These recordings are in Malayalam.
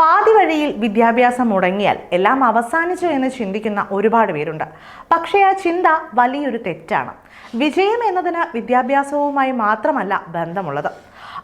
പാതി വഴിയിൽ വിദ്യാഭ്യാസം മുടങ്ങിയാൽ എല്ലാം അവസാനിച്ചു എന്ന് ചിന്തിക്കുന്ന ഒരുപാട് പേരുണ്ട്. പക്ഷേ ആ ചിന്ത വലിയൊരു തെറ്റാണ്. വിജയം എന്നതിന് വിദ്യാഭ്യാസവുമായി മാത്രമല്ല ബന്ധമുള്ളത്.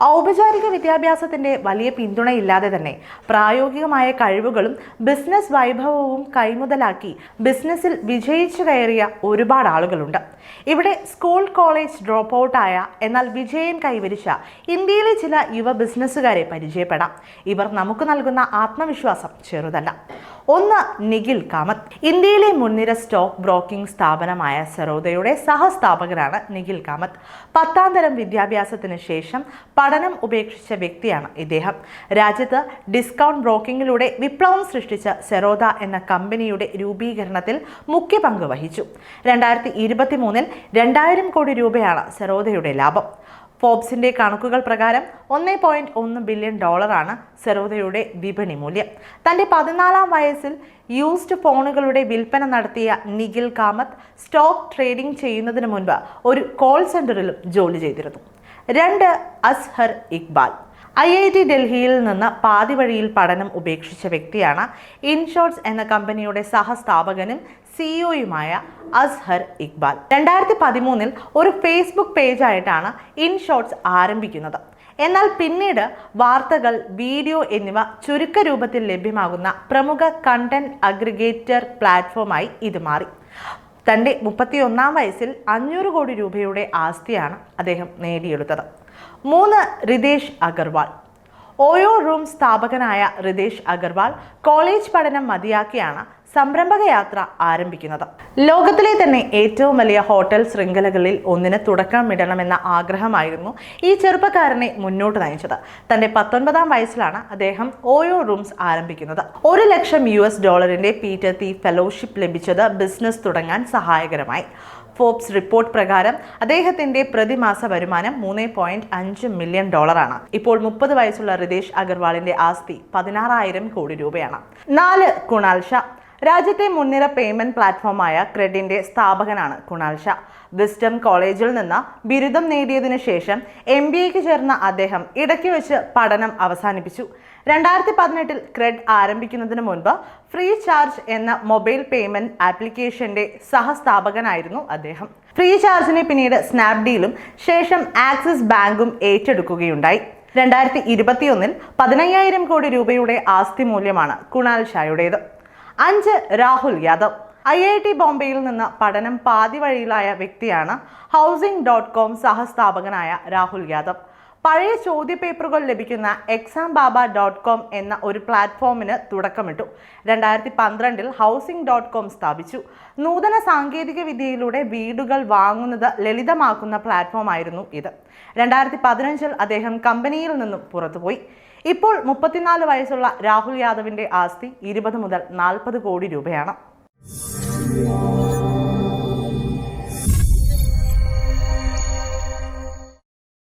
ഔപചാരിക വിദ്യാഭ്യാസത്തിന്റെ വലിയ പിന്തുണയില്ലാതെ തന്നെ പ്രായോഗികമായ കഴിവുകളും ബിസിനസ് വൈഭവവും കൈമുതലാക്കി ബിസിനസ്സിൽ വിജയിച്ചു കയറിയ ഒരുപാട് ആളുകളുണ്ട്. ഇവിടെ സ്കൂൾ കോളേജ് ഡ്രോപ്പ് ഔട്ടായ എന്നാൽ വിജയം കൈവരിച്ച ഇന്ത്യയിലെ ചില യുവ ബിസിനസ്സുകാരെ പരിചയപ്പെടാം. ഇവർ നമുക്ക് നൽകുന്ന ആത്മവിശ്വാസം ചെറുതല്ല. ഒന്ന് നിഖിൽ കാമത്ത് ഇന്ത്യയിലെ മുൻനിര സ്റ്റോക്ക് ബ്രോക്കിംഗ് സ്ഥാപനമായ സെറോദയുടെ സഹസ്ഥാപകനാണ് നിഖിൽ കാമത്ത് പത്താം തരം വിദ്യാഭ്യാസത്തിന് ശേഷം പഠനം ഉപേക്ഷിച്ച വ്യക്തിയാണ് ഇദ്ദേഹം. രാജ്യത്ത് ഡിസ്കൗണ്ട് ബ്രോക്കിംഗിലൂടെ വിപ്ലവം സൃഷ്ടിച്ച സെറോദ എന്ന കമ്പനിയുടെ രൂപീകരണത്തിൽ മുഖ്യ പങ്ക് വഹിച്ചു. രണ്ടായിരത്തി ഇരുപത്തി മൂന്നിൽ രണ്ടായിരം കോടി രൂപയാണ് സെറോദയുടെ ലാഭം. ഫോബ്സിന്റെ കണക്കുകൾ പ്രകാരം ഒന്ന് പോയിന്റ് ഒന്ന് ബില്യൺ ഡോളറാണ് സെറോദയുടെ വിപണി മൂല്യം. തന്റെ പതിനാലാം വയസ്സിൽ യൂസ്ഡ് ഫോണുകളുടെ വിൽപ്പന നടത്തിയ നിഖിൽ കാമത്ത് സ്റ്റോക്ക് ട്രേഡിംഗ് ചെയ്യുന്നതിന് മുൻപ് ഒരു കോൾ സെന്ററിലും ജോലി ചെയ്തിരുന്നു. രണ്ട് Azhar Iqbal. I I T ഡൽഹിയിൽ നിന്ന് പാതി വഴിയിൽ പഠനം ഉപേക്ഷിച്ച വ്യക്തിയാണ് ഇൻഷോർട്സ് എന്ന കമ്പനിയുടെ സഹസ്ഥാപകനും സിഇഒയുമായ അസ്ഹർ ഇക്ബാൽ. രണ്ടായിരത്തി പതിമൂന്നിൽ ഒരു ഫേസ്ബുക്ക് പേജായിട്ടാണ് ഇൻഷോർട്സ് ആരംഭിക്കുന്നത്. എന്നാൽ പിന്നീട് വാർത്തകൾ വീഡിയോ എന്നിവ ചുരുക്ക രൂപത്തിൽ ലഭ്യമാകുന്ന പ്രമുഖ കണ്ടന്റ് അഗ്രിഗേറ്റർ പ്ലാറ്റ്ഫോമായി ഇത് മാറി. തന്റെ മുപ്പത്തിയൊന്നാം വയസ്സിൽ അഞ്ഞൂറ് കോടി രൂപയുടെ ആസ്തിയാണ് അദ്ദേഹം നേടിയെടുത്തത്. മൂന്ന് റിതേഷ് അഗർവാൾ. ഓയോ റൂം സ്ഥാപകനായ റിതേഷ് അഗർവാൾ കോളേജ് പഠനം മതിയാക്കിയാണ് സംരംഭക യാത്ര ആരംഭിക്കുന്നത്. ലോകത്തിലെ തന്നെ ഏറ്റവും വലിയ ഹോട്ടൽ ശൃംഖലകളിൽ ഒന്നിന് തുടക്കമിടണമെന്ന ആഗ്രഹമായിരുന്നു ഈ ചെറുപ്പക്കാരനെ മുന്നോട്ട് നയിച്ചത്. തന്റെ പത്തൊൻപതാം വയസ്സിലാണ് അദ്ദേഹം ഓയോ റൂംസ് ആരംഭിക്കുന്നത്. ഒരു ലക്ഷം യു എസ് ഡോളറിന്റെ പീറ്റർ തി ഫെലോഷിപ്പ് ലഭിച്ചത് ബിസിനസ് തുടങ്ങാൻ സഹായകരമായി. ഫോബ്സ് റിപ്പോർട്ട് പ്രകാരം അദ്ദേഹത്തിന്റെ പ്രതിമാസ വരുമാനം മൂന്ന് പോയിന്റ് അഞ്ച് മില്യൺ ഡോളറാണ് ഇപ്പോൾ മുപ്പത് വയസ്സുള്ള റിതേഷ് അഗർവാളിന്റെ ആസ്തി പതിനാറായിരം കോടി രൂപയാണ്. നാല് കുണാൽ ഷാ രാജ്യത്തെ മുൻനിര പേയ്മെന്റ് പ്ലാറ്റ്ഫോമായ ക്രെഡിന്റെ സ്ഥാപകനാണ് കുണാൽ ഷാ. വിസ്റ്റം കോളേജിൽ നിന്ന് ബിരുദം നേടിയതിനു ശേഷം എം ബി എക്ക് ചേർന്ന അദ്ദേഹം ഇടയ്ക്ക് വെച്ച് പഠനം അവസാനിപ്പിച്ചു. രണ്ടായിരത്തി പതിനെട്ടിൽ ക്രെഡ് ആരംഭിക്കുന്നതിന് മുൻപ് ഫ്രീ ചാർജ് എന്ന മൊബൈൽ പേയ്മെന്റ് ആപ്ലിക്കേഷന്റെ സഹസ്ഥാപകനായിരുന്നു അദ്ദേഹം. ഫ്രീ ചാർജിനെ പിന്നീട് സ്നാപ്ഡീലും ശേഷം ആക്സിസ് ബാങ്കും ഏറ്റെടുക്കുകയുണ്ടായി. രണ്ടായിരത്തി ഇരുപത്തിയൊന്നിൽ പതിനയ്യായിരം കോടി രൂപയുടെ ആസ്തി മൂല്യമാണ് കുണാൽ ഷായുടേത്. അഞ്ച് Rahul Yadav. I I T ബോംബെയിൽ നിന്ന് പഠനം പാതി വഴിയിലായ വ്യക്തിയാണ് ഹൗസിംഗ് ഡോട്ട് കോം സഹസ്ഥാപകനായ രാഹുൽ യാദവ്. പഴയ ചോദ്യപേപ്പറുകൾ ലഭിക്കുന്ന എക്സാം ബാബ ഡോട്ട് കോം എന്ന ഒരു പ്ലാറ്റ്ഫോമിന് തുടക്കമിട്ടു. രണ്ടായിരത്തി പന്ത്രണ്ടിൽ ഹൗസിംഗ് ഡോട്ട് കോം സ്ഥാപിച്ചു. നൂതന സാങ്കേതിക വിദ്യയിലൂടെ വീടുകൾ വാങ്ങുന്നത് ലളിതമാക്കുന്ന പ്ലാറ്റ്ഫോമായിരുന്നു ഇത്. രണ്ടായിരത്തി പതിനഞ്ചിൽ അദ്ദേഹം കമ്പനിയിൽ നിന്നും പുറത്തുപോയി. ഇപ്പോൾ മുപ്പത്തിനാല് വയസ്സുള്ള രാഹുൽ യാദവിന്റെ ആസ്തി ഇരുപത് മുതൽ നാൽപ്പത് കോടി രൂപയാണ്.